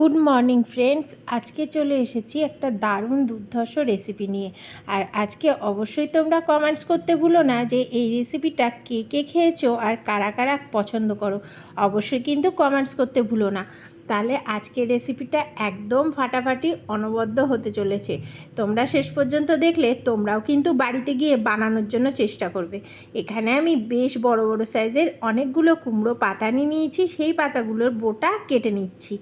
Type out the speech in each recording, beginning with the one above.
Good morning friends. আজকে চলে এসেছি একটা দারুণ দুর্ধর্ষ রেসিপি নিয়ে। আর আজকে অবশ্যই তোমরা কমেন্টস করতে ভুলো না যে এই রেসিপিটা কে কে খেয়েছো আর কারা কারা পছন্দ করো। অবশ্যই কিন্তু কমেন্টস করতে ভুলো না। তাহলে আজকের রেসিপিটা একদম ফাটাফাটি অনবদ্য হতে চলেছে। তোমরা শেষ পর্যন্ত দেখলে তোমরাও কিন্তু বাড়িতে গিয়ে বানানোর জন্য চেষ্টা করবে। এখানে আমি বেশ বড় বড় সাইজের অনেকগুলো কুমড়ো পাতা নিয়ে নিয়েছি। সেই পাতাগুলোর বোটা কেটে নিচ্ছি।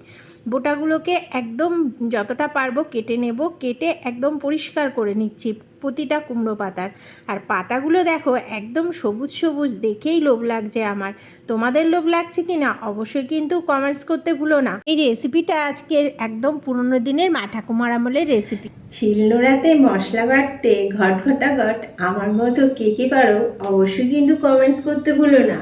বোটাগুলোকে একদম যতটা পারব কেটে নেব, কেটে একদম পরিষ্কার করে নিচ্ছি প্রতিটা কুমড়ো পাতার। আর পাতাগুলো দেখো একদম সবুজ সবুজ, দেখেই লোভ লাগছে আমার। তোমাদের লোভ লাগছে কি না অবশ্যই কিন্তু কমেন্টস করতে ভুলো না। এই রেসিপিটা আজকের একদম পুরনো দিনের মাঠাকুমার আমলের রেসিপি শিলনোড়াতে মশলা বাটতে ঘট ঘটাঘট আমার মতো কে কে পারো অবশ্যই কিন্তু কমেন্টস করতে ভুলো না।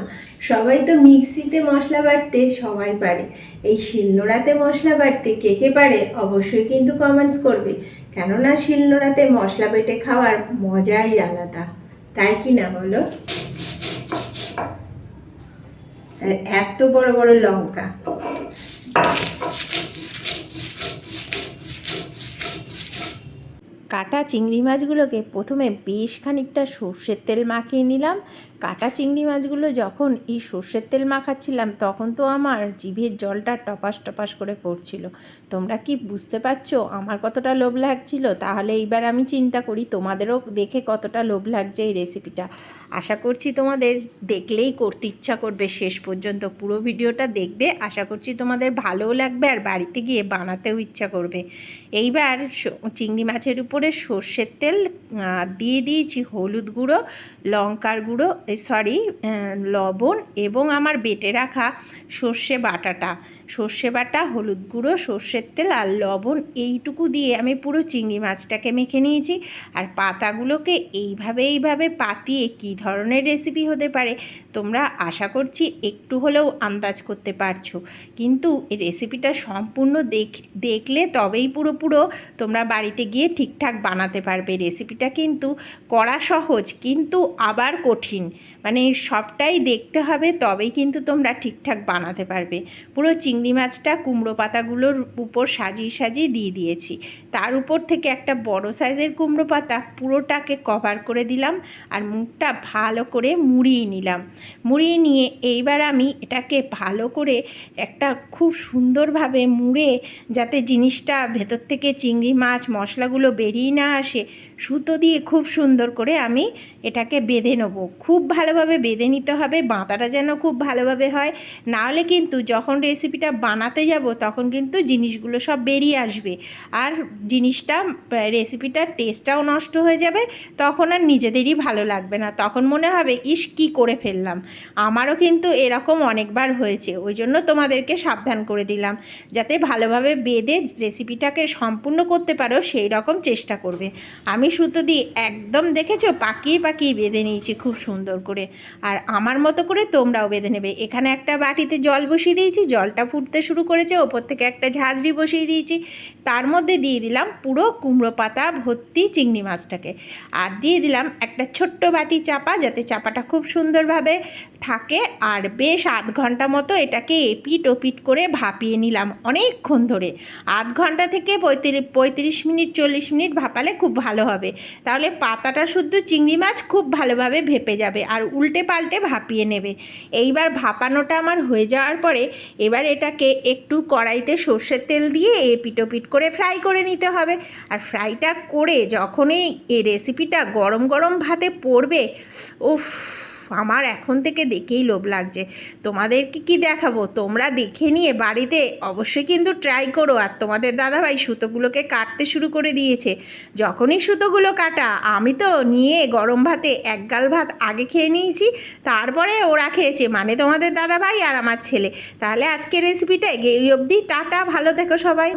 সবাই তো মিক্সিতে মশলা বাটতে সবাই পারে। এই শিলনোড়াতে মশলা বাটতে কে কে পারে অবশ্যই কিন্তু কমেন্টস করবে। কেননা শিলনোড়াতে মশলা বেটে খাওয়ার মজাই আলাদা। তাই কি না বলো? আর এত বড় বড় লঙ্কা। কাটা চিংড়ি মাছগুলোকে প্রথমে বেশ খানিকটা সর্ষের তেল মাখিয়ে নিলাম। কাটা চিংড়ি মাছগুলো যখন এই সর্ষের তেল মাখাচ্ছিলাম, তখন তো আমার জিভের জলটা টপাস টপাস করে পড়ছিল। তোমরা কি বুঝতে পারছ আমার কতটা লোভ লাগছিল? তাহলে এইবার আমি চিন্তা করি, তোমাদেরও দেখে কতটা লোভ লাগছে এই রেসিপিটা আশা করছি তোমাদের দেখলেই করতে ইচ্ছা করবে শেষ পর্যন্ত পুরো ভিডিওটা দেখবে। আশা করছি তোমাদের ভালোও লাগবে আর বাড়িতে গিয়ে বানাতেও ইচ্ছা করবে। এইবার চিংড়ি মাছের উপরে সর্ষের তেল দিয়ে দিয়েছি হলুদ গুঁড়ো, লঙ্কার গুঁড়ো সরি লবণ এবং আমার বেটে রাখা সর্ষে বাটাটা। সর্ষে বাটা, হলুদ গুঁড়ো, সর্ষের তেল আর লবণ এইটুকু দিয়ে আমি পুরো চিংড়ি মাছটাকে মেখে নিয়েছি। আর পাতাগুলোকে এইভাবে এইভাবে পাতিয়ে কী ধরনের রেসিপি হতে পারে তোমরা আশা করছি একটু হলেও আন্দাজ করতে পারছ। কিন্তু এই রেসিপিটা সম্পূর্ণ দেখ, দেখলে তবেই পুরো পুরো তোমরা বাড়িতে গিয়ে ঠিকঠাক বানাতে পারবে। রেসিপিটা কিন্তু করা সহজ কিন্তু আবার কঠিন। মানে সবটাই দেখতে হবে, তবেই কিন্তু তোমরা ঠিকঠাক বানাতে পারবে। পুরো চিংড়ি মাছটা কুমড়ো পাতাগুলোর উপর সাজিয়ে সাজিয়ে দিয়ে দিয়েছি। তার উপর থেকে একটা বড় সাইজের কুমড়ো পাতা পুরোটাকে কভার করে দিলাম আর মুখটা ভালো করে মুড়িয়ে নিলাম। মুড়িয়ে নিয়ে এইবার আমি এটাকে ভালো করে একটা খুব সুন্দরভাবে মুড়ে, যাতে জিনিসটা ভেতর থেকে চিংড়ি মাছ, মশলাগুলো বেরিয়ে না আসে, সুতো দিয়ে খুব সুন্দর করে আমি এটাকে বেঁধে নেব। খুব ভালোভাবে বেঁধে নিতে হবে, বাঁধাটা যেন খুব ভালোভাবে হয়। নাহলে কিন্তু যখন রেসিপিটা বানাতে যাব, তখন কিন্তু জিনিসগুলো সব বেরিয়ে আসবে। আর জিনিসটা রেসিপিটার টেস্টটাও নষ্ট হয়ে যাবে, তখন আর নিজেদেরই ভালো লাগবে না। তখন মনে হবে, ইস, কি করে ফেললাম। আমারও কিন্তু এরকম অনেকবার হয়েছে, ওই জন্য তোমাদেরকে সাবধান করে দিলাম। যাতে ভালোভাবে বেঁধে রেসিপিটাকে সম্পূর্ণ করতে পারো, সেই রকম চেষ্টা করবে। আমি সুতো দিয়ে একদম দেখেছ? পাকিয়ে পাকিয়ে বেঁধে নিয়েছি, খুব সুন্দর করে। আর আমার মতো করে তোমরাও বেঁধে নেবে। এখানে একটা বাটিতে জল বসিয়ে দিয়েছি, জলটা ফুটতে শুরু করেছে, ওপর থেকে একটা ঝাঁঝরি বসিয়ে দিয়েছি। তার মধ্যে দিয়ে দিলাম পুরো কুমড়ো পাতা, ভর্তি চিংড়ি মাছটাকে। আর দিয়ে দিলাম একটা ছোট্ট বাটি চাপা, যাতে চাপাটা খুব সুন্দরভাবে থাকে আর বেশ আধ ঘণ্টা মতো এটাকে এপিট ওপিট করে ভাপিয়ে নিলাম অনেকক্ষণ ধরে। আধ ঘণ্টা থেকে পঁয়ত্রিশ পঁয়ত্রিশ মিনিট, চল্লিশ মিনিট ভাপালে খুব ভালো হবে। তাহলে পাতাটা শুদ্ধ চিংড়ি মাছ খুব ভালোভাবে ভেপে যাবে আর উল্টে পাল্টে ভাপিয়ে নেবে। এইবার ভাপানোটা আমার হয়ে যাওয়ার পরে এবার এটাকে একটু কড়াইতে সর্ষের তেল দিয়ে এ পিটোপিট করে ফ্রাই করে নিতে হবে। আর ফ্রাইটা করে যখনই এই রেসিপিটা গরম গরম ভাতে পড়বে, উফ! আমার এখন থেকে দেখেই লোভ লাগছে। তোমাদেরকে কি দেখাবো? তোমরা দেখে নিয়ে বাড়িতে অবশ্যই কিন্তু ট্রাই করো। আর তোমাদের দাদাভাই সুতোগুলোকে কাটতে শুরু করে দিয়েছে। যখনই সুতোগুলো কাটা, আমি তো নিয়ে গরম ভাতে এক গাল ভাত আগে খেয়ে নিয়েছি, তারপরে ওরা খেয়েছে মানে তোমাদের দাদাভাই আর আমার ছেলে। তাহলে আজকের রেসিপিটা এই অবধি। টাটা, ভালো থেকো সবাই।